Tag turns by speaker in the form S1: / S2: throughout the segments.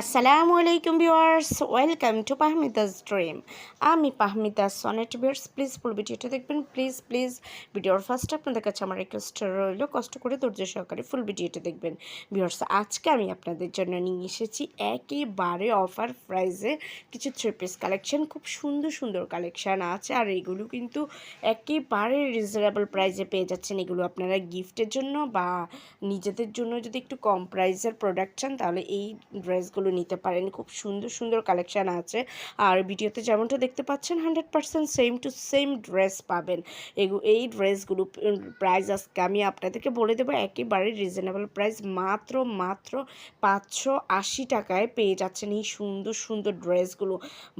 S1: আসসালামু আলাইকুম viewers, welcome to Pahmida's dream. আমি Pahmida Sonet viewers please full ভিডিওটা দেখবেন প্লিজ প্লিজ ভিডিওর ফার্স্ট আপনাদের কাছে আমার রিকোয়েস্ট রইল, কষ্ট করে ধৈর্য সহকারে ফুল ভিডিওটা দেখবেন। ভিউয়ার্স, আজকে আমি আপনাদের জন্য নিয়ে এসেছি একেবারে অফার প্রাইসে কিছু থ্রি পিস কালেকশন খুব সুন্দর সুন্দর কালেকশান আছে, আর এগুলো কিন্তু একেবারে রিজনেবল প্রাইসে পেয়ে যাচ্ছেন। এগুলো আপনারা গিফটের জন্য বা নিজেদের জন্য যদি একটু কম প্রাইসের প্রোডাক্ট চান, তাহলে এই ড্রেসগুলো নিতে পারেন। খুব সুন্দর সুন্দর কালেকশান আছে। আর ভিডিওতে যেমনটা দেখতে পাচ্ছেন hundred percent same to same dress পাবেন। এই ড্রেসগুলো প্রাইস আজকে আমি আপনাদেরকে বলে দেবো, একেবারে রিজনেবল প্রাইস মাত্র মাত্র পাঁচশো আশি টাকায় পেয়ে যাচ্ছেন এই সুন্দর সুন্দর ড্রেসগুলো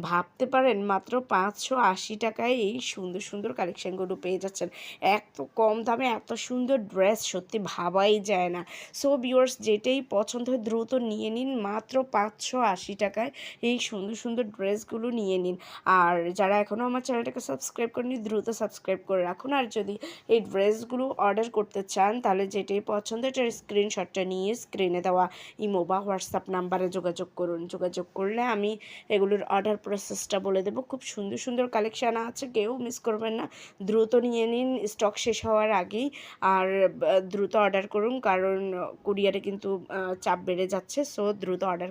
S1: ভাবতে পারেন, মাত্র পাঁচশো আশি টাকায় এই সুন্দর সুন্দর কালেকশানগুলো পেয়ে যাচ্ছেন। এত কম দামে এত সুন্দর ড্রেস সত্যি ভাবাই যায় না। সো ভিউয়ার্স যেটাই পছন্দ হয় দ্রুত নিয়ে নিন, মাত্র পাঁচশো আশি টাকায় এই সুন্দর সুন্দর ড্রেসগুলো নিয়ে নিন। আর যারা এখনও আমার চ্যানেলটাকে সাবস্ক্রাইব করেনি দ্রুত সাবস্ক্রাইব করে রাখুন। আর যদি এই ড্রেসগুলো অর্ডার করতে চান, তাহলে যেটাই পছন্দ, এটার স্ক্রিনশটটা নিয়ে স্ক্রিনে দেওয়া ইমো বা হোয়াটসঅ্যাপ নাম্বারে যোগাযোগ করুন। যোগাযোগ করলে আমি এগুলোর অর্ডার প্রসেসটা বলে দেবো। খুব সুন্দর সুন্দর কালেকশান আছে, কেউ মিস করবেন না। দ্রুত নিয়ে নিন, স্টক শেষ হওয়ার আগেই। আর দ্রুত অর্ডার করুন, কারণ কুরিয়ারে কিন্তু চাপ বেড়ে যাচ্ছে, সো দ্রুত অর্ডার